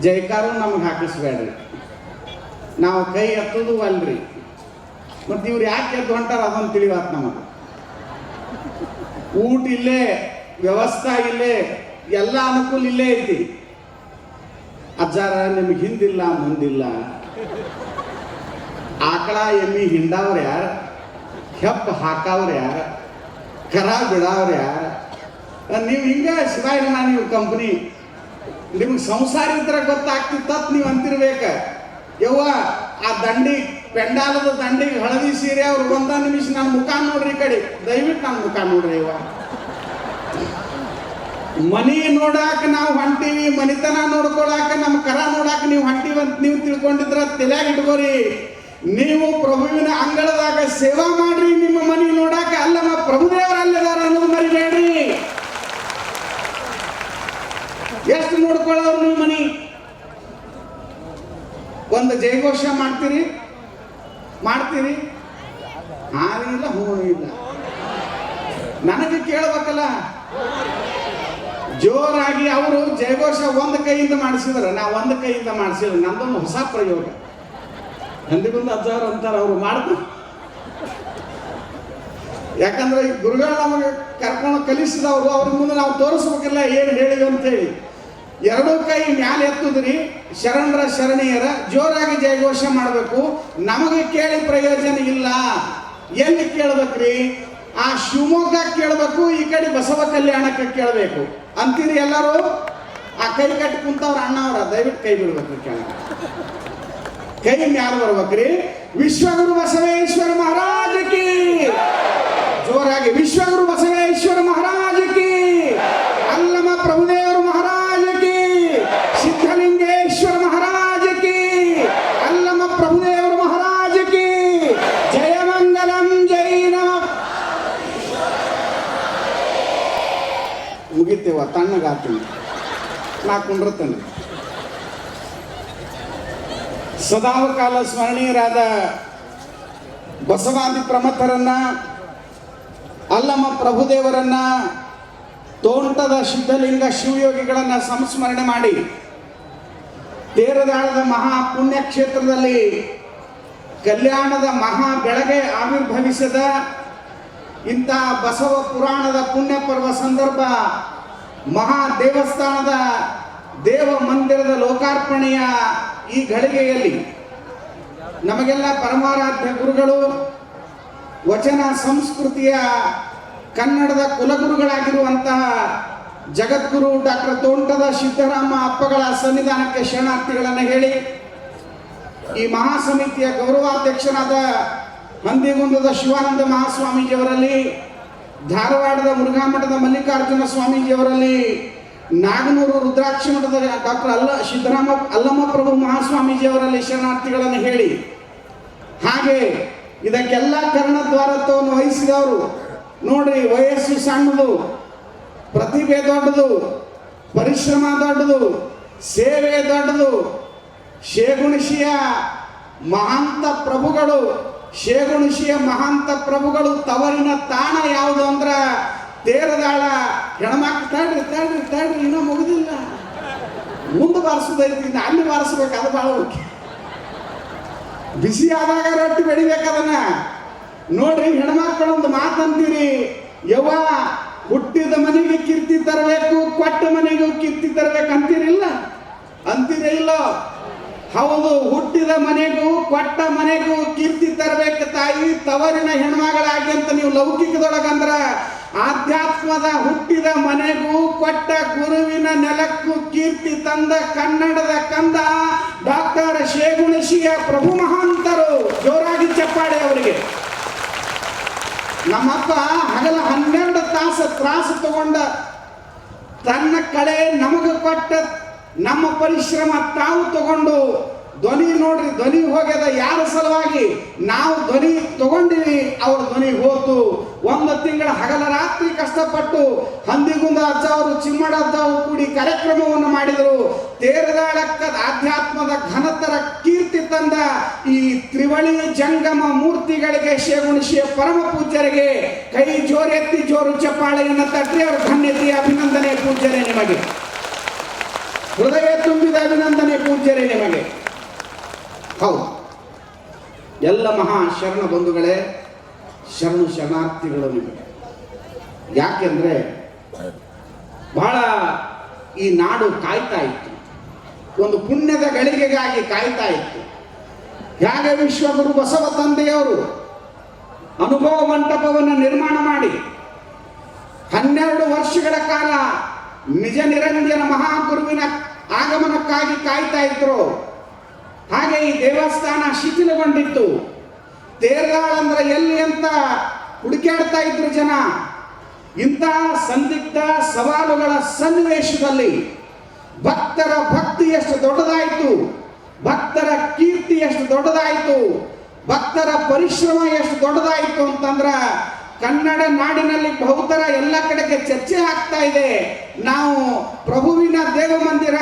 ಜೈಕಾರು ನಮಗೆ ಹಾಕಿಸ್ಬೇಡ್ರಿ. ನಾವು ಕೈ ಎತ್ತುದು ಅಲ್ರಿ. ಮತ್ತು ಇವ್ರು ಯಾಕೆ ಎದ್ದು ಹೊಂಟಾರ ಅದೊಂದು ತಿಳಿವಾತ್ ನಮಗೆ. ಊಟ ಇಲ್ಲೇ, ವ್ಯವಸ್ಥೆ ಇಲ್ಲೇ, ಎಲ್ಲ ಅನುಕೂಲ ಇಲ್ಲೇ ಐತಿ. ಅಜ್ಜಾರ ನಿಮ್ಗೆ ಹಿಂದಿಲ್ಲ, ಮುಂದಿಲ್ಲ. ಆಕಳ, ಎಮ್ಮಿ, ಹಿಂಡವ್ರ ಯಾರ? ಹೆಪ್ಪ ಹಾಕವ್ರ ಯಾರ? ಕರ ಬಿಡವ್ರ ಯಾರ? ನೀವು ಹಿಂಗೆ ಶಿವಾಯ ನೀವು ಕಂಪ್ನಿ ನಿಮ್ಗೆ ಸಂಸಾರ ಇದ್ರೆ ಗೊತ್ತಾಗ್ತಿತ್ತ ನೀವು ಅಂತಿರ್ಬೇಕ. ಯವ್ವ, ಆ ದಂಡಿ, ಪೆಂಡಾಲದ ದಂಡಿಗೆ ಹಳದಿ ಸೀರೆ ಅವ್ರು ಒಂದ ನಿಮಿಷ ನಮ್ಮ ಮುಖ ನೋಡ್ರಿ ಕಡೆ. ದಯವಿಟ್ಟು ನಮ್ಮ ಮುಖ ನೋಡ್ರಿ ಯವ್ವ. ಮನಿ ನೋಡಾಕ ನಾವು ಹೊಂಟೀವಿ, ಮನಿತನ ನೋಡ್ಕೊಳಾಕ ನಮ್ಮ ಕರ ನೋಡಾಕ ನೀವು ಹೊಂಟೀವಂತ ನೀವು ತಿಳ್ಕೊಂಡಿದ್ರ ತಲೆಯಾಗ ಇಟ್ಕೋರಿ. ನೀವು ಪ್ರಭುವಿನ ಅಂಗಳದಾಗ ಸೇವಾ ಮಾಡ್ರಿ, ನಿಮ್ಮ ಮನಿ ನೋಡಾಕ ಅಲ್ಲಮ್ಮ ಪ್ರಭುದೇವರ ಅಲ್ಲದಾರ ಅನ್ನೋದು ಮರಿಬೇಡ್ರಿ. ಎಷ್ಟು ನೋಡ್ಕೊಳ್ಳೋರು ನಿಮ್ಮ ಮನಿ? ಒಂದು ಜಯಘೋಷ ಮಾಡ್ತೀರಿ? ಮಾಡ್ತೀರಿ? ಹಾರಿ ಇಲ್ಲ ಹೂವು ಇಲ್ಲ. ನನಗೆ ಕೇಳ್ಬೇಕಲ್ಲ? ಜೋರಾಗಿ ಅವರು ಜಯಘೋಷ ಒಂದು ಕೈಯಿಂದ ಮಾಡಿಸಿದ್ರ, ನಾ ಒಂದು ಕೈಯಿಂದ ಮಾಡಿಸಿಲ್ಲ. ನಂದೊಂದು ಹೊಸ ಪ್ರಯೋಗ. ಬಂದು ಅಜ್ಜಾರು ಅಂತಾರೆ, ಅವರು ಮಾಡ್ತಾರೆ. ಯಾಕಂದ್ರೆ ಗುರುಗಳು ನಮಗೆ ಕರ್ಕೊಂಡು ಕಲಿಸಿದವರು, ಅವ್ರ ಮುಂದೆ ನಾವು ತೋರಿಸ್ಬೇಕಲ್ಲ ಏನು ಹೇಳಿವಿ ಅಂತೇಳಿ ಎರಡೂ ಕೈ ಮ್ಯಾಲೆ ಎತ್ತುದ್ರಿ, ಶರಣರ ಶರಣೀಯರ, ಜೋರಾಗಿ ಜಯಘೋಷ ಮಾಡಬೇಕು. ನಮಗೆ ಕೇಳಿ ಪ್ರಯೋಜನ ಇಲ್ಲ. ಎಲ್ಲಿ ಕೇಳ್ಬೇಕ್ರಿ? ಆ ಶಿವಮೊಗ್ಗ ಕೇಳಬೇಕು, ಈ ಕಡೆ ಬಸವ ಕಲ್ಯಾಣಕ್ಕೆ ಕೇಳಬೇಕು. ಅಂತೀರಿ ಎಲ್ಲರೂ? ಆ ಕೈ ಕಟ್ಟಿ ಕುಂತವ್ರ ಅಣ್ಣವ್ರ ದಯವಿಟ್ಟು ಕೈ ಬಿಡ್ಬೇಕು ಕೇಳ. ಕೈ ಮ್ಯಾಲ ಬರ್ಬೇಕ್ರಿ. ವಿಶ್ವಗುರು ಬಸವೇಶ್ವರ ಮಹಾರಾಜ ಕಿ ಜೋರಾಗಿ ವಿಶ್ವಗುರು ಬಸವೇಶ್ವರ ಮಹಾರಾಜಕ್ಕೆ ಅಲ್ಲಮ ಪ್ರಭುದೇವರು ಮಹಾರಾಜಕ್ಕೆ ಸಿದ್ಧಲಿಂಗೇಶ್ವರ ಮಹಾರಾಜಕ್ಕೆ ಅಲ್ಲಮ ಪ್ರಭುದೇವರು ಮಹಾರಾಜಕ್ಕೆ ಕಿ. ಜಯ ಮಂಗಲಂ ಜೈನ ಮುಗಿತೇವ ತಣ್ಣಗಾತೀನಿ ನಾ ಕುಂಡ್ರತೇನೆ ಸದಾವಕಾಲ ಸ್ಮರಣೀಯರಾದ ಬಸವಾದಿ ಪ್ರಮಥರನ್ನ ಅಲ್ಲಮ ಪ್ರಭುದೇವರನ್ನ ತೋಂಟದ ಸಿದ್ಧಲಿಂಗ ಶಿವಯೋಗಿಗಳನ್ನ ಸಂಸ್ಮರಣೆ ಮಾಡಿ ತೇರದಾಳದ ಮಹಾ ಪುಣ್ಯಕ್ಷೇತ್ರದಲ್ಲಿ ಕಲ್ಯಾಣದ ಮಹಾ ಬೆಳಗ್ಗೆ ಆವಿರ್ಭವಿಸಿದ ಇಂಥ ಬಸವ ಪುರಾಣದ ಪುಣ್ಯ ಪರ್ವ ಸಂದರ್ಭ ಮಹಾ ದೇವಸ್ಥಾನದ ದೇವ ಮಂದಿರದ ಲೋಕಾರ್ಪಣೆಯ ಈ ಘಳಿಗೆಯಲ್ಲಿ ನಮಗೆಲ್ಲ ಪರಮಾರಾಧ್ಯ ಗುರುಗಳು ವಚನ ಸಂಸ್ಕೃತಿಯ ಕನ್ನಡದ ಕುಲಗುರುಗಳಾಗಿರುವಂತಹ ಜಗದ್ಗುರು ಡಾಕ್ಟರ್ ತೋಂಟದ ಸಿದ್ದರಾಮ ಅಪ್ಪಗಳ ಸನ್ನಿಧಾನಕ್ಕೆ ಶರಣಾರ್ಥಿಗಳನ್ನು ಹೇಳಿ, ಈ ಮಹಾಸಮಿತಿಯ ಗೌರವಾಧ್ಯಕ್ಷರಾದ ಹಂದಿಗುಂದದ ಶಿವಾನಂದ ಮಹಾಸ್ವಾಮೀಜಿಯವರಲ್ಲಿ, ಧಾರವಾಡದ ಮುರುಘಾಮಠದ ಮಲ್ಲಿಕಾರ್ಜುನ ಸ್ವಾಮೀಜಿಯವರಲ್ಲಿ, ನಾಗನೂರು ರುದ್ರಾಕ್ಷಿ ಮಠದ ಡಾಕ್ಟರ್ ಅಲ್ಲ, ಸಿದ್ದರಾಮ ಅಲ್ಲಮ್ಮ ಪ್ರಭು ಮಹಾಸ್ವಾಮೀಜಿಯವರಲ್ಲಿ ಶರಣಾರ್ಥಿಗಳನ್ನು ಹೇಳಿ. ಹಾಗೆ ಇದಕ್ಕೆಲ್ಲ ಕರ್ಣದ್ವಾರತ್ವವನ್ನು ವಹಿಸಿದವರು. ನೋಡ್ರಿ, ವಯಸ್ಸು ಸಣ್ಣದು, ಪ್ರತಿಭೆ ದೊಡ್ಡದು, ಪರಿಶ್ರಮ ದೊಡ್ಡದು, ಸೇವೆ ದೊಡ್ಡದು. ಶೇಗುಣಿಶಿಯ ಮಹಾಂತ ಪ್ರಭುಗಳು ಶೇಗುಣಿಶಿಯ ಮಹಾಂತ ಪ್ರಭುಗಳು ತವರಿನ ತಾಣ ಯಾವುದು ಅಂದ್ರ ತೇರದಾಳ. ಹೆಣ್ಮಕ್ಳು ತಡ್ರಿ ತಡ್ರಿ ತಡ್ರಿ, ಇನ್ನೂ ಮುಗುದಿಲ್ಲ. ಮುಂದೆ ಬಾರಿಸೋದೈತಿ ಅಲ್ಲಿ ಬಾರಿಸ್ಬೇಕು, ಅದು ಭಾಳ ಮುಖ್ಯ. ಬಿಸಿ ಆದಾಗ ರೊಟ್ಟಿ ಬೆಳಿಬೇಕದನ್ನ. ನೋಡ್ರಿ ಹೆಣ್ಮಕ್ಳು ಒಂದು ಮಾತಂತೀರಿ, ಯವ್ವ ಹುಟ್ಟಿದ ಮನೆಗೆ ಕೀರ್ತಿ ತರಬೇಕು, ಕೊಟ್ಟ ಮನೆಗೂ ಕೀರ್ತಿ ತರಬೇಕು ಅಂತೀರಿಲ್ಲ? ಅಂತೀರಿ ಇಲ್ಲ? ಹೌದು, ಹುಟ್ಟಿದ ಮನೆಗೂ, ಕೊಟ್ಟ ಮನೆಗೂ ಕೀರ್ತಿ ತರಬೇಕು ತಾಯಿ, ತವರಿನ ಹೆಣ್ಮಗಳಾಗಿ ಅಂತ ನೀವು ಲೌಕಿಕದೊಳಗಂದ್ರ ಆಧ್ಯಾತ್ಮದ ಹುಟ್ಟಿದ ಮನೆಗೂ ಕೊಟ್ಟ ಗುರುವಿನ ನೆಲಕ್ಕೂ ಕೀರ್ತಿ ತಂದ ಕನ್ನಡದ ಕಂದ ಡಾಕ್ಟರ್ ಶೇಗುಣಶಿಯ ಪ್ರಭು ಮಹಾಂತರು. ಜೋರಾಗಿ ಚಪ್ಪಾಳೆ ಅವರಿಗೆ. ನಮ್ಮಪ್ಪ ಹಗಲ ಹನ್ನೆರಡು ತಾಸು ತ್ರಾಸು ತಗೊಂಡ ತನ್ನ ಕಳೆ ನಮಗೆ ಕೊಟ್ಟ ನಮ್ಮ ಪರಿಶ್ರಮ ತಾವು ತಗೊಂಡು, ಧ್ವನಿ ನೋಡ್ರಿ, ಧ್ವನಿ ಹೋಗ್ಯದ ಯಾರ ಸಲುವಾಗಿ? ನಾವು ಧ್ವನಿ ತಗೊಂಡಿವಿ, ಅವ್ರ ಧ್ವನಿ ಹೋತು. ಒಂದು ತಿಂಗಳ ಹಗಲ ರಾತ್ರಿ ಕಷ್ಟಪಟ್ಟು ಹಂದಿಗುಂದ ಅಜ್ಜ ಅವರು ಚಿಮ್ಮಡ ಅಜ್ಜ ಕೂಡಿ ಕಾರ್ಯಕ್ರಮವನ್ನು ಮಾಡಿದರು. ತೇರದಾಳಕ್ಕ ಆಧ್ಯಾತ್ಮದ ಘನತರ ಕೀರ್ತಿ ತಂದ ಈ ತ್ರಿವಳಿ ಜಂಗಮ ಮೂರ್ತಿಗಳಿಗೆ ಶೇಗುಣಿಸಿಯ ಪರಮ ಪೂಜ್ಯರಿಗೆ ಕೈ ಜೋರೆತ್ತಿ ಜೋರು ಚಪ್ಪಾಳೆಯನ್ನು ತಟ್ಟಿ ಅವರು ಧನ್ಯತೆ ಅಭಿನಂದನೆ ಪೂಜ್ಯರೇ ನಿಮಗೆ. ಹೃದಯ ತುಂಬಿದ ಅಭಿನಂದನೆ ಪೂಜ್ಯರೇ ನಿಮಗೆ. ಹೌದು. ಎಲ್ಲ ಮಹಾ ಶರಣ ಬಂಧುಗಳೇ ಶರಣು ಶರಣಾರ್ಥಿಗಳು ನಿಮಗೆ. ಯಾಕೆಂದ್ರೆ ಬಹಳ ಈ ನಾಡು ಕಾಯ್ತಾ ಇತ್ತು. ಒಂದು ಪುಣ್ಯದ ಗಳಿಗೆಗಾಗಿ ಕಾಯ್ತಾ ಇತ್ತು. ಹೇಗೆ ವಿಶ್ವಗುರು ಬಸವ ತಂದೆಯವರು ಅನುಭವ ಮಂಟಪವನ್ನು ನಿರ್ಮಾಣ ಮಾಡಿ ಹನ್ನೆರಡು ವರ್ಷಗಳ ಕಾಲ ನಿಜ ನಿರಂಜನ ಮಹಾಗುರುವಿನ ಆಗಮನಕ್ಕಾಗಿ ಕಾಯ್ತಾ ಇದ್ರು. ಹಾಗೆ ಈ ದೇವಸ್ಥಾನ ಶಿಥಿಲಗೊಂಡಿತ್ತು. ತೇರ್ದಾಳ್ ಅಂದ್ರೆ ಎಲ್ಲಿ ಅಂತ ಹುಡುಕಾಡ್ತಾ ಇದ್ರು ಜನ. ಇಂತಹ ಸಂದಿಗ್ಧ ಸವಾಲುಗಳ ಸನ್ನಿವೇಶದಲ್ಲಿ ಭಕ್ತರ ಭಕ್ತಿ ಎಷ್ಟು ದೊಡ್ಡದಾಯಿತು, ಭಕ್ತರ ಕೀರ್ತಿ ಎಷ್ಟು ದೊಡ್ಡದಾಯಿತು, ಭಕ್ತರ ಪರಿಶ್ರಮ ಎಷ್ಟು ದೊಡ್ಡದಾಯಿತು ಅಂತಂದ್ರ ಕನ್ನಡ ನಾಡಿನಲ್ಲಿ ಬಹುತರ ಎಲ್ಲ ಕಡೆಗೆ ಚರ್ಚೆ ಆಗ್ತಾ ಇದೆ. ನಾವು ಪ್ರಭುವಿನ ದೇವ ಮಂದಿರ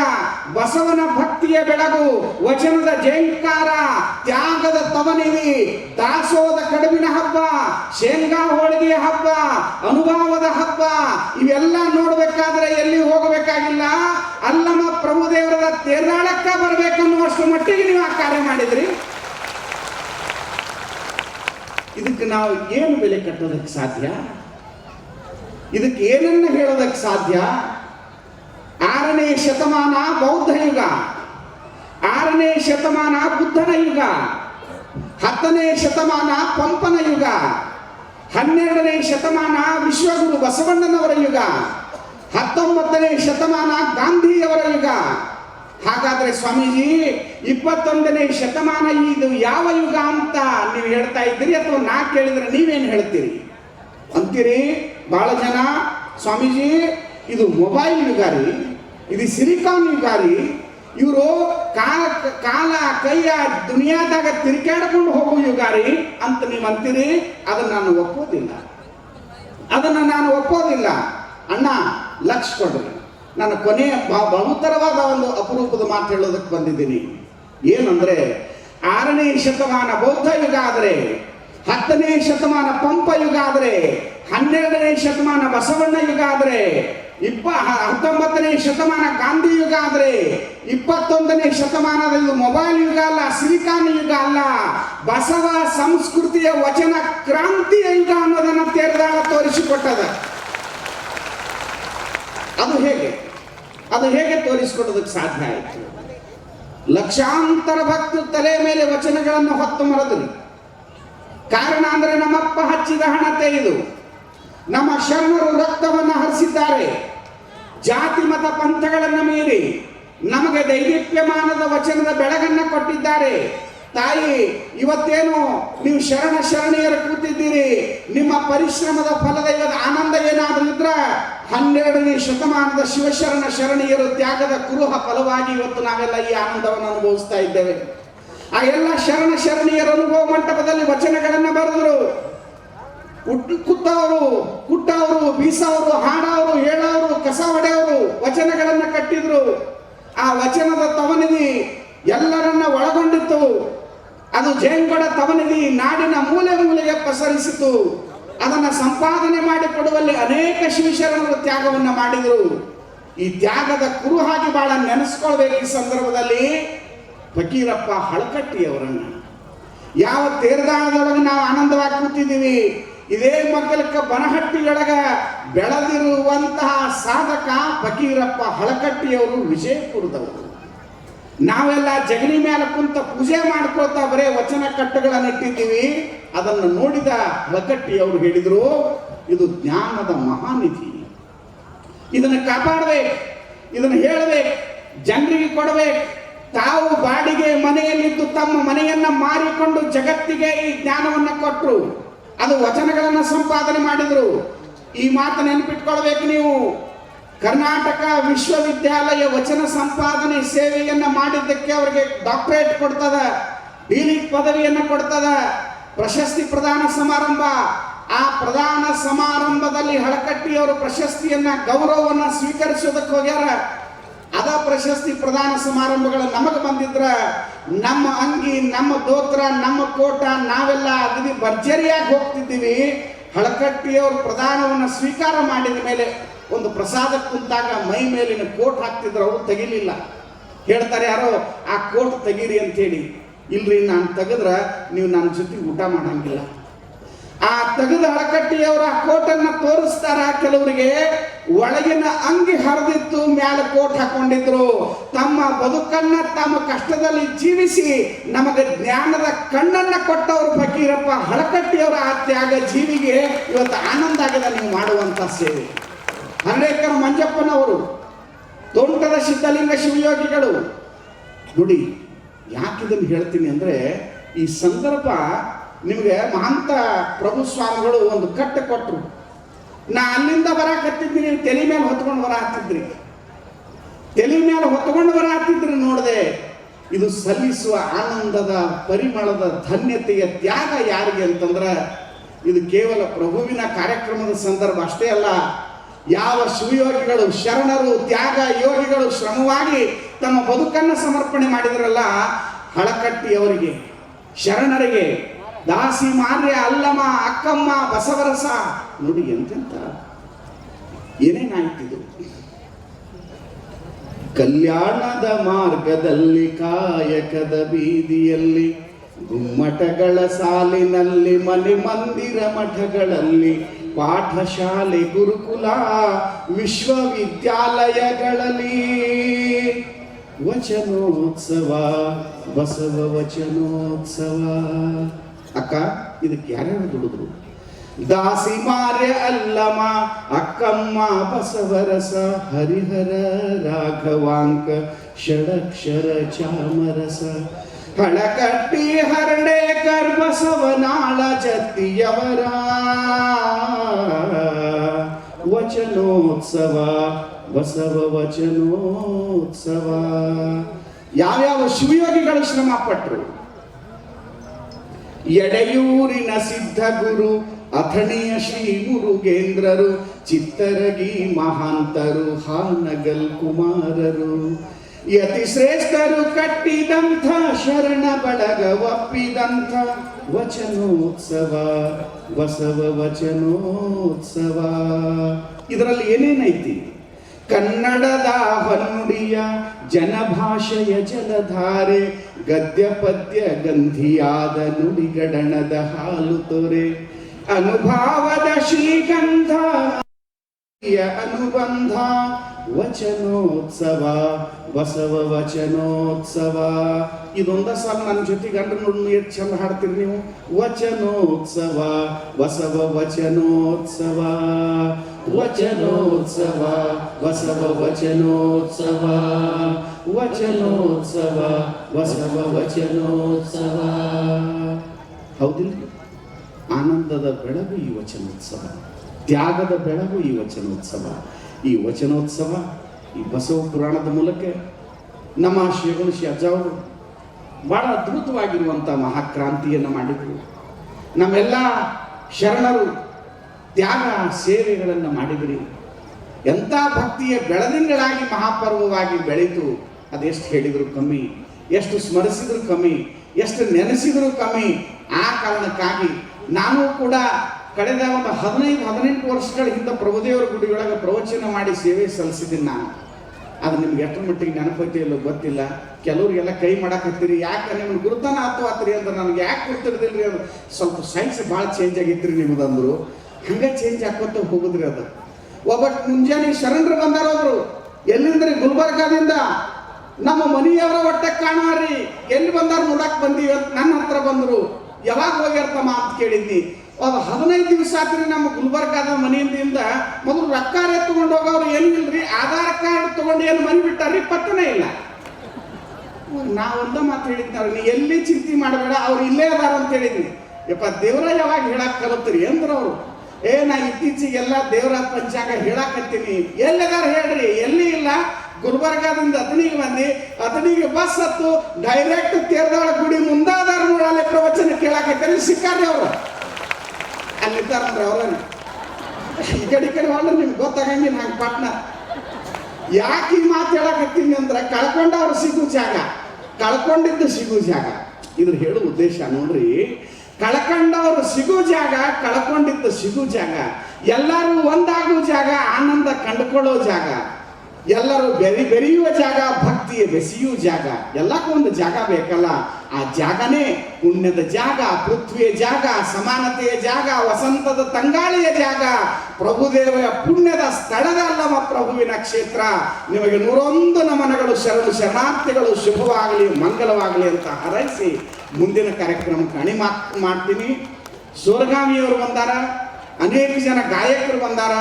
ಬಸವನ ಭಕ್ತಿಯ ಬೆಳಗು, ವಚನದ ಜಯಂಕಾರ ತ್ಯಾಗದ ತವನಿವಿ, ದಾಸೋದ ಕಡುಬಿನ ಹಬ್ಬ, ಶೇಂಗಾ ಹೋಳಿಗೆಯ ಹಬ್ಬ, ಅನುಭವದ ಹಬ್ಬ, ಇವೆಲ್ಲ ನೋಡಬೇಕಾದ್ರೆ ಎಲ್ಲಿ ಹೋಗಬೇಕಾಗಿಲ್ಲ? ಅಲ್ಲಮ್ಮ ಪ್ರಭುದೇವರ ತೆರಳಕ್ಕ ಬರಬೇಕನ್ನುವಷ್ಟು ಮಟ್ಟಿಗೆ ನೀವು ಆ ಕಾರ್ಯ ಮಾಡಿದ್ರಿ. ಇದಕ್ಕೆ ನಾವು ಏನು ಬೆಲೆ ಕಟ್ಟೋದಕ್ಕೆ ಸಾಧ್ಯ? ಇದಕ್ಕೆ ಏನನ್ನ ಹೇಳೋದಕ್ಕೆ ಸಾಧ್ಯ? ಆರನೇ ಶತಮಾನ ಬೌದ್ಧ ಯುಗ. ಆರನೇ ಶತಮಾನ ಬುದ್ಧನ ಯುಗ. ಹತ್ತನೇ ಶತಮಾನ ಪಂಪನ ಯುಗ. ಹನ್ನೆರಡನೇ ಶತಮಾನ ವಿಶ್ವಗುರು ಬಸವಣ್ಣನವರ ಯುಗ. ಹತ್ತೊಂಬತ್ತನೇ ಶತಮಾನ ಗಾಂಧಿಯವರ ಯುಗ. ಹಾಗಾದ್ರೆ ಸ್ವಾಮೀಜಿ, ಇಪ್ಪತ್ತೊಂದನೇ ಶತಮಾನ ಇದು ಯಾವ ಯುಗ ಅಂತ ನೀವು ಹೇಳ್ತಾ ಇದ್ದೀರಿ ಅಥವಾ ನಾ ಕೇಳಿದ್ರೆ ನೀವೇನು ಹೇಳ್ತೀರಿ? ಅಂತೀರಿ ಬಹಳ ಜನ, ಸ್ವಾಮೀಜಿ, ಇದು ಮೊಬೈಲ್ ಯುಗ ರೀ. ಇದು ಸಿಲಿಕಾನ್ ಯುಗಾರಿ ಇವರು ಕಾಲ ಕಾಲ, ಕೈಯ ದುನಿಯಾದಾಗ ತಿರುಗಾಡ್ಕೊಂಡು ಹೋಗೋ ಯುಗಾರಿ ಅಂತ ನೀವು ಅಂತೀರಿ, ಅದನ್ನ ನಾನು ಒಪ್ಪೋದಿಲ್ಲ. ಅದನ್ನು ನಾನು ಒಪ್ಪೋದಿಲ್ಲ. ಅಣ್ಣ, ಲಕ್ಷ ಕೊಡ್ರಿ. ನಾನು ಕೊನೆಯ ಬಹುತರವಾದ ಒಂದು ಅಪರೂಪದ ಮಾತು ಹೇಳೋದಕ್ಕೆ ಬಂದಿದ್ದೀನಿ. ಏನಂದ್ರೆ, ಆರನೇ ಶತಮಾನ ಬೌದ್ಧ ಯುಗ ಆದರೆ, ಹತ್ತನೇ ಶತಮಾನ ಪಂಪ ಯುಗ ಆದರೆ, ಹನ್ನೆರಡನೇ ಶತಮಾನ ಬಸವಣ್ಣ ಯುಗ ಆದರೆ ಇಪ್ಪ ಹತ್ತೊಂಬತ್ತನೇ ಶತಮಾನ ಗಾಂಧಿ ಯುಗ ಆದರೆ, ಇಪ್ಪತ್ತೊಂದನೇ ಶತಮಾನದಲ್ಲಿ ಮೊಬೈಲ್ ಯುಗ ಅಲ್ಲ, ಸಿಲಿಕಾನ್ ಯುಗ ಅಲ್ಲ. ಬಸವ ಸಂಸ್ಕೃತಿಯ ವಚನ ಕ್ರಾಂತಿಯ ಯುಗ ಅನ್ನೋದನ್ನು ತೆರೆದಾಗ ತೋರಿಸಿಕೊಟ್ಟದ. ಅದು ಹೇಗೆ? ಅದು ಹೇಗೆ ತೋರಿಸಿಕೊಡೋದಕ್ಕೆ ಸಾಧ್ಯ ಆಯಿತು? ಲಕ್ಷಾಂತರ ಭಕ್ತರು ತಲೆ ಮೇಲೆ ವಚನಗಳನ್ನು ಹೊತ್ತು ಮರದ್ರು ಕಾರಣ ಅಂದ್ರೆ ನಮ್ಮಪ್ಪ ಹಚ್ಚಿದ ಹಣತೆ ಇದು. ನಮ್ಮ ಶರಣರು ರಕ್ತವನ್ನು ಹರಿಸಿದ್ದಾರೆ. ಜಾತಿ, ಮತ, ಪಂಥಗಳನ್ನು ಮೀರಿ ನಮಗೆ ದೈವ್ಯಮಾನದ ವಚನದ ಬೆಳಗನ್ನು ಕೊಟ್ಟಿದ್ದಾರೆ. ತಾಯಿ, ಇವತ್ತೇನು ನೀವು ಶರಣ ಶರಣಿಯರು ಕೂತಿದ್ದೀರಿ. ನಿಮ್ಮ ಪರಿಶ್ರಮದ ಫಲದ ಇವತ್ತು ಆನಂದ ಏನಾದರೂ ಇದ್ರ ಹನ್ನೆರಡನೇ ಶತಮಾನದ ಶಿವಶರಣ ಶರಣಿಯರು ತ್ಯಾಗದ ಕುರುಹ ಫಲವಾಗಿ ಇವತ್ತು ನಾವೆಲ್ಲ ಈ ಆನಂದವನ್ನು ಅನುಭವಿಸ್ತಾ ಇದ್ದೇವೆ. ಆ ಎಲ್ಲ ಶರಣ ಶರಣಿಯರ ಅನುಭವ ಮಂಟಪದಲ್ಲಿ ವಚನಗಳನ್ನು ಬರೆದರು. ಕುತ್ತವರು, ಕುಟ್ಟವರು, ಬೀಸವರು, ಹಾಡವರು, ಹೇಳವರು, ಕಸ ಹೊಡೆಯವರು ವಚನಗಳನ್ನ ಕಟ್ಟಿದ್ರು. ಆ ವಚನದ ತವನಿಧಿ ಎಲ್ಲರನ್ನ ಒಳಗೊಂಡಿತ್ತು. ಅದು ಜೇಂಗಡ ತವನಿಧಿ ನಾಡಿನ ಮೂಲೆ ಮೂಲೆಗೆ ಪಸರಿಸಿತು. ಅದನ್ನ ಸಂಪಾದನೆ ಮಾಡಿಕೊಡುವಲ್ಲಿ ಅನೇಕ ಶಿವಶರಣರು ತ್ಯಾಗವನ್ನ ಮಾಡಿದರು. ಈ ತ್ಯಾಗದ ಕುರುಹಾಗಿ ಬಹಳ ನೆನೆಸ್ಕೊಳ್ಬೇಕು ಈ ಸಂದರ್ಭದಲ್ಲಿ ಫಕೀರಪ್ಪ ಹಳಕಟ್ಟಿಯವರನ್ನ. ಯಾವ ತೇರ್ದಾಳದೊಳಗೆ ನಾವು ಆನಂದವಾಗಿ ಕೂತಿದ್ದೀವಿ. ಇದೇ ಮಗ್ಗಲಕ್ಕ ಬನಹಟ್ಟಿಯೊಳಗ ಬೆಳೆದಿರುವಂತಹ ಸಾಧಕ ಫಕೀರಪ್ಪ ಹಳಕಟ್ಟಿಯವರು ವಿಜಯಪುರದವರು ನಾವೆಲ್ಲ ಜಗಲಿ ಮೇಲೆ ಕುಂತ ಪೂಜೆ ಮಾಡ್ಕೊಳ್ತಾ ಬರೇ ವಚನ ಕಟ್ಟುಗಳನ್ನು ಇಟ್ಟಿದ್ದೀವಿ. ಅದನ್ನು ನೋಡಿದ ಹಳಕಟ್ಟಿಯವರು ಹೇಳಿದರು, ಇದು ಜ್ಞಾನದ ಮಹಾನಿಧಿ. ಇದನ್ನು ಕಾಪಾಡಬೇಕು, ಇದನ್ನು ಹೇಳಬೇಕು, ಜನರಿಗೆ ಕೊಡಬೇಕು. ತಾವು ಬಾಡಿಗೆ ಮನೆಯಲ್ಲಿದ್ದು ತಮ್ಮ ಮನೆಯನ್ನ ಮಾರಿಕೊಂಡು ಜಗತ್ತಿಗೆ ಈ ಜ್ಞಾನವನ್ನ ಕೊಟ್ಟರು ಅದು ವಚನಗಳನ್ನು ಸಂಪಾದನೆ ಮಾಡಿದರು. ಈ ಮಾತು ನೆನಪಿಟ್ಕೊಳ್ಬೇಕು ನೀವು. ಕರ್ನಾಟಕ ವಿಶ್ವವಿದ್ಯಾಲಯ ವಚನ ಸಂಪಾದನೆ ಸೇವೆಯನ್ನು ಮಾಡಿದ್ದಕ್ಕೆ ಅವರಿಗೆ ಡಾಕ್ಟರೇಟ್ ಕೊಡ್ತದ ಡಿಲಿಟ್ ಪದವಿಯನ್ನು ಕೊಡ್ತದ, ಪ್ರಶಸ್ತಿ ಪ್ರದಾನ ಸಮಾರಂಭ. ಆ ಪ್ರದಾನ ಸಮಾರಂಭದಲ್ಲಿ ಹಳಕಟ್ಟಿಯವರು ಪ್ರಶಸ್ತಿಯನ್ನ ಗೌರವವನ್ನ ಸ್ವೀಕರಿಸೋದಕ್ಕೆ ಹೋಗ್ಯಾರ ಅದ ಪ್ರಶಸ್ತಿ ಪ್ರದಾನ ಸಮಾರಂಭಗಳು ನಮಗೆ ಬಂದಿದ್ರ ನಮ್ಮ ಅಂಗಿ, ನಮ್ಮ ದೋತ್ರ ನಮ್ಮ ಕೋಟ, ನಾವೆಲ್ಲ ಅಗದಿ ಭರ್ಜರಿಯಾಗಿ ಹೋಗ್ತಿದ್ದೀವಿ. ಹಳಕಟ್ಟಿಯವರು ಪ್ರದಾನವನ್ನು ಸ್ವೀಕಾರ ಮಾಡಿದ ಮೇಲೆ ಒಂದು ಪ್ರಸಾದ ಕುಂತಾಗ ಮೈ ಮೇಲಿನ ಕೋಟ್ ಹಾಕ್ತಿದ್ರು, ಅವರು ತೆಗಿಲಿಲ್ಲ. ಹೇಳ್ತಾರೆ, ಯಾರೋ, ಆ ಕೋಟ್ ತೆಗೀರಿ ಅಂತೇಳಿ ಇಲ್ರಿ, ನಾನು ತೆಗೆದ್ರ ನೀವು ನನ್ನ ಜೊತೆ ಊಟ ಮಾಡಂಗಿಲ್ಲ. ಆ ತೆಗೆದ ಹಳಕಟ್ಟಿಯವರ ಆ ಕೋಟನ್ನ ತೋರಿಸ್ತಾರ. ಕೆಲವರಿಗೆ ಒಳಗಿನ ಅಂಗಿ ಹರಿದಿತ್ತು ಮ್ಯಾಲ ಕೋಟ್ ಹಾಕೊಂಡಿದ್ರು. ತಮ್ಮ ಬದುಕನ್ನ ತಮ್ಮ ಕಷ್ಟದಲ್ಲಿ ಜೀವಿಸಿ ನಮಗೆ ಜ್ಞಾನದ ಕಣ್ಣನ್ನ ಕೊಟ್ಟವರು ಫಕೀರಪ್ಪ. ಹಳಕಟ್ಟಿಯವರ ಆ ತ್ಯಾಗ ಜೀವಿಗೆ ಇವತ್ತು ಆನಂದ ಆಗಿದೆ ನೀವು ಮಾಡುವಂತ ಸೇವೆ. ಹರಡೇಕರ ಮಂಜಪ್ಪನವರು, ತೋಂಟದ ಸಿದ್ಧಲಿಂಗ ಶಿವಯೋಗಿಗಳು. ನೋಡಿ, ಯಾಕಿದನ್ನು ಹೇಳ್ತೀನಿ ಅಂದ್ರೆ ಈ ಸಂದರ್ಭ ನಿಮಗೆ ಮಹಂತ ಪ್ರಭು ಸ್ವಾಮಿಗಳು ಒಂದು ಕಟ್ಟೆ ಕೊಟ್ಟರು ನಾ ಅಲ್ಲಿಂದ ಬರಾಕತ್ತಿದ್ನಿ ನೀವು ತಲೆ ಮೇಲೆ ಹೊತ್ಕೊಂಡು ಬರ ಹತ್ತಿದ್ರಿ ತಲೆ ಮೇಲೆ ಹೊತ್ಕೊಂಡು ಬರ ಹತ್ತಿದ್ರಿ ನೋಡಿದೆ. ಇದು ಸಲ್ಲಿಸುವ ಆನಂದದ, ಪರಿಮಳದ ಧನ್ಯತೆಯ ತ್ಯಾಗ ಯಾರಿಗೆ ಅಂತಂದ್ರೆ, ಇದು ಕೇವಲ ಪ್ರಭುವಿನ ಕಾರ್ಯಕ್ರಮದ ಸಂದರ್ಭ ಅಷ್ಟೇ ಅಲ್ಲ, ಯಾವ ಶಿವಯೋಗಿಗಳು, ಶರಣರು, ತ್ಯಾಗ ಯೋಗಿಗಳು ಶ್ರಮವಾಗಿ ತಮ್ಮ ಬದುಕನ್ನು ಸಮರ್ಪಣೆ ಮಾಡಿದ್ರಲ್ಲ, ಹಳಕಟ್ಟಿಯವರಿಗೆ, ಶರಣರಿಗೆ ದಾಸಿ ಮಾರ್ಯ ಅಲ್ಲಮ್ಮ, ಅಕ್ಕಮ್ಮ, ಬಸವರಸ. ನೋಡಿ ಎಂತೆಂತ? ಏನೇನಾಯ್ತಿದು ಕಲ್ಯಾಣದ ಮಾರ್ಗದಲ್ಲಿ, ಕಾಯಕದ ಬೀದಿಯಲ್ಲಿ, ಗುಮ್ಮಟಗಳ ಸಾಲಿನಲ್ಲಿ, ಮನೆ ಮಂದಿರ ಮಠಗಳಲ್ಲಿ, ಪಾಠಶಾಲೆ, ಗುರುಕುಲ, ವಿಶ್ವವಿದ್ಯಾಲಯಗಳಲ್ಲಿ. ವಚನೋತ್ಸವ, ಬಸವ ವಚನೋತ್ಸವ. ಅಕ್ಕ, ಇದಕ್ಕೆ ಯಾರ್ಯಾರು ದುಡಿದ್ರು? ದಾಸಿ ಮಾರ್ಯ ಅಲ್ಲಮ ಅಕ್ಕಮ್ಮ ಬಸವರಸ, ಹರಿಹರ ರಾಘವಾಂಕ, ಷಡಕ್ಷರ ಚಾಮರಸ. ಹಳಕಟ್ಟಿ ಹರಡೆ ಕರ್ಬಸವನಾಳ ಜತ್ತಿಯವರ ವಚನೋತ್ಸವ, ಬಸವ ವಚನೋತ್ಸವ. ಯಾವ್ಯಾವ ಶಿವಯೋಗಿಗಳು ಶ್ರಮ ಪಟ್ಟರು ಎಡೆಯೂರಿನ ಸಿದ್ಧಗುರು ಅಥಣಿಯ ಶ್ರೀ ಮುರುಗೇಂದ್ರರು, ಚಿತ್ತರಗಿ ಮಹಾಂತರು, ಹಾನಗಲ್ ಕುಮಾರರು. ಯತಿ ಶ್ರೇಷ್ಠರು ಕಟ್ಟಿದಂಥ ಶರಣ ಬಳಗ ಒಪ್ಪಿದಂಥ ವಚನೋತ್ಸವ, ಬಸವ ವಚನೋತ್ಸವ. ಇದರಲ್ಲಿ ಏನೇನೈತಿ ಕನ್ನಡದ ಹೊನ್ನುಡಿಯ ಜನಭಾಷೆಯ ಜಲಧಾರೆ ಗದ್ಯ ಪದ್ಯ ಗಂಧಿಯಾದ ನುಡಿಗಡಣದ ಹಾಲು ತೊರೆ. ಅನುಭಾವದ ಶ್ರೀಗಂಧ ಅನುಬಂಧ ವಚನೋತ್ಸವ, ಬಸವ ವಚನೋತ್ಸವ. ಇದೊಂದ ಸಾಲ ನನ್ನ ಜೊತೆ ಗಂಡನ ಎಷ್ಟು ಚಂದ ಹಾಡ್ತೀರಿ ನೀವು? ವಚನೋತ್ಸವ, ಬಸವ ವಚನೋತ್ಸವ. ವಚನೋತ್ಸವ, ಬಸವ ವಚನೋತ್ಸವ. ವಚನೋತ್ಸವ, ಬಸವ ವಚನೋತ್ಸವ. ಹೌದಿಲ್ರಿ? ಆನಂದದ ಬೆಳಗು ಈ ವಚನೋತ್ಸವ, ತ್ಯಾಗದ ಬೆಳಗು ಈ ವಚನೋತ್ಸವ. ಈ ವಚನೋತ್ಸವ, ಈ ಬಸವ ಪುರಾಣದ ಮೂಲಕ ನಮ್ಮ ಶ್ರೀಗಣೇಶಿ ಅಜ್ಜವರು ಬಹಳ ಅದ್ಭುತವಾಗಿರುವಂಥ ಮಹಾಕ್ರಾಂತಿಯನ್ನು ಮಾಡಿದರು. ನಮ್ಮೆಲ್ಲ ಶರಣರು ತ್ಯಾಗ ಸೇವೆಗಳನ್ನು ಮಾಡಿದ್ರಿ. ಎಂಥ ಭಕ್ತಿಯ ಬೆಳದಿಂಗಳಾಗಿ ಮಹಾಪರ್ವವಾಗಿ ಬೆಳೀತು, ಅದೆಷ್ಟು ಹೇಳಿದರೂ ಕಮ್ಮಿ, ಎಷ್ಟು ಸ್ಮರಿಸಿದ್ರು ಕಮ್ಮಿ, ಎಷ್ಟು ನೆನೆಸಿದರೂ ಕಮ್ಮಿ, ಆ ಕಾರಣಕ್ಕಾಗಿ ನಾನು ಕೂಡ ಕಳೆದ ಒಂದು ಹದಿನೈದು, ಹದಿನೆಂಟು ವರ್ಷಗಳ ಹಿಂದೆ ಪ್ರಭುದೇವರ ಗುಡಿಯೊಳಗೆ ಪ್ರವಚನ ಮಾಡಿ ಸೇವೆ ಸಲ್ಲಿಸಿದ್ದೀನಿ ನಾನು. ಅದು ನಿಮ್ಗೆ ಎಷ್ಟರ ಮಟ್ಟಿಗೆ ನೆನಪೈತಿ ಇಲ್ಲೋ ಗೊತ್ತಿಲ್ಲ. ಕೆಲವ್ರಿಗೆಲ್ಲ ಕೈ ಮಾಡಾಕತ್ತೀರಿ, ಯಾಕೆ ನಿಮ್ಗೆ ಗುರುತನ ಆತು ಆತ್ರಿ ಅಂದ್ರೆ ನನಗೆ ಯಾಕೆ ಗುರ್ತಿಡ್ದಿಲ್ರಿ ಅದು? ಸ್ವಲ್ಪ ಸೈನ್ಸ್ ಭಾಳ ಚೇಂಜ್ ಆಗೈತ್ರಿ ನಿಮ್ದಂದ್ರು ಹಂಗೆ ಚೇಂಜ್ ಹಾಕೋತ ಹೋಗುದ್ರಿ ಅದು. ಒಬ್ಬ ಮುಂಜಾನೆ ಶರಣರು ಬಂದಾರ ಹೋದ್ರು ಎಲ್ಲಿಂದ್ರಿ ಗುಲ್ಬರ್ಗಾದಿಂದ? ನಮ್ಮ ಮನೆಯವರ ಹೊಟ್ಟೆ ಕಾಣಾರಿ ಎಲ್ಲಿ ಬಂದಾರ ನೋಡಕ್ ಅಂತ ನನ್ನ ಹತ್ರ ಬಂದ್ರು. ಯಾವಾಗ ಹೋಗಿರ್ತಮ್ಮ ಅಂತ ಕೇಳಿದ್ನಿ. ಅದು ಹದಿನೈದು ದಿವಸ ಆದ್ರೆ ನಮ್ಮ ಗುಲ್ಬರ್ಗಾದ ಮನೆಯಿಂದ ಮೊದಲು ರೊಕ್ಕ ತಗೊಂಡು ಹೋಗೋರು ರೀ ಆಧಾರ್ ಕಾರ್ಡ್ ತಗೊಂಡು ಏನು ಮನೆ ಬಿಟ್ಟಾರ್ರಿ? ಪತ್ತನೇ ಇಲ್ಲ. ನಾ ಒಂದ ಮಾತು ಹೇಳಿದ್ನವ್ರು ನೀ ಎಲ್ಲಿ ಚಿಂತೆ ಮಾಡಬೇಡ, ಅವ್ರು ಇಲ್ಲೇ ಅದಾರ ಅಂತ ಹೇಳಿದ್ನಿ. ಯಪ್ಪ, ದೇವ್ರ ಯಾವಾಗ ಹೇಳಕ್ ಕಲತ್ರಿ ಅಂದ್ರ ಅವರು. ಏ, ನಾ ಇತ್ತೀಚೆಗೆಲ್ಲ ದೇವರ ಪಂಚಾಂಗ ಹೇಳಾಕತ್ತೀನಿ. ಎಲ್ಲದಾರ ಹೇಳ್ರಿ? ಎಲ್ಲಿ ಇಲ್ಲ? ಗುಲ್ಬರ್ಗಾದಿಂದ ಅತನಿಗೆ ಬಂದು ಅತನಿಗೆ ಬಸ್ ಹತ್ತು ಡೈರೆಕ್ಟ್ ತೇರ್ದಾಳ ಗುಡಿ ಮುಂದಾದಾರ ನೋಡಲೆ ಪ್ರವಚನ ಕೇಳಾಕತ್ತೀನಿ ಸಿಕ್ಕಾರ್ರಿ ಅವ್ರು. ಅಲ್ಲಿದ್ದಾರಂದ್ರೆ ಅವ್ರನ್ನ ಈ ಕಡೆ ಈ ಕಡೆ ಹೋದ್ರೆ ನಿಮ್ಗೆ ಗೊತ್ತಾಗಂಗಿಲ್ಲ ಹಂಗೆ ಪಟ್ನ? ಯಾಕೆ ಈ ಮಾತು ಹೇಳಕತ್ತೀನಿ ಅಂದ್ರೆ ಕಳ್ಕೊಂಡವ್ರು ಸಿಗು ಜಾಗ. ಕಳ್ಕೊಂಡಿದ್ದು ಸಿಗು ಜಾಗ. ಇದ್ರ ಹೇಳು ಉದ್ದೇಶ ನೋಡ್ರಿ. ಕಳ್ಕೊಂಡವ್ರು ಸಿಗೋ ಜಾಗ, ಕಳ್ಕೊಂಡಿದ್ದು ಸಿಗು ಜಾಗ. ಎಲ್ಲರೂ ಒಂದಾಗುವ ಜಾಗ, ಆನಂದ ಕಂಡುಕೊಳ್ಳೋ ಜಾಗ. ಎಲ್ಲರೂ ಬೆರಿ ಬೆರೆಯುವ ಜಾಗ, ಭಕ್ತಿಯ ಬೆಸೆಯುವ ಜಾಗ, ಎಲ್ಲಕ್ಕೂ ಒಂದು ಜಾಗ ಬೇಕಲ್ಲ. ಆ ಜಾಗನೇ ಪುಣ್ಯದ ಜಾಗ, ಪೃಥ್ವಿಯ ಜಾಗ, ಸಮಾನತೆಯ ಜಾಗ, ವಸಂತದ ತಂಗಾಳಿಯ ಜಾಗ. ಪ್ರಭುದೇವರ ಪುಣ್ಯದ ಸ್ಥಳದ ಅಲ್ಲವ ಪ್ರಭುವಿನ ಕ್ಷೇತ್ರ. ನಿಮಗೆ ನೂರೊಂದು ನಮನಗಳು, ಶರಣು ಶರಣಾರ್ಥಿಗಳು ಶುಭವಾಗಲಿ, ಮಂಗಲವಾಗಲಿ ಅಂತ ಹಾರೈಸಿ ಮುಂದಿನ ಕಾರ್ಯಕ್ರಮಕ್ಕೆ ಅಣಿ ಮಾಡ್ತೀನಿ. ಸೋರಗಾಮಿಯವರು ಬಂದಾರ, ಅನೇಕ ಜನ ಗಾಯಕರು ಬಂದಾರ.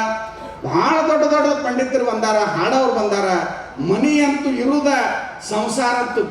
ಬಹಳ ದೊಡ್ಡ ದೊಡ್ಡ ಪಂಡಿತರು ಬಂದಾರ ಹಾಡೋರು ಬಂದಾರ. ಮನಿ ಅಂತೂ ಇರುದ ಸಂಸಾರ ಅಂತೂ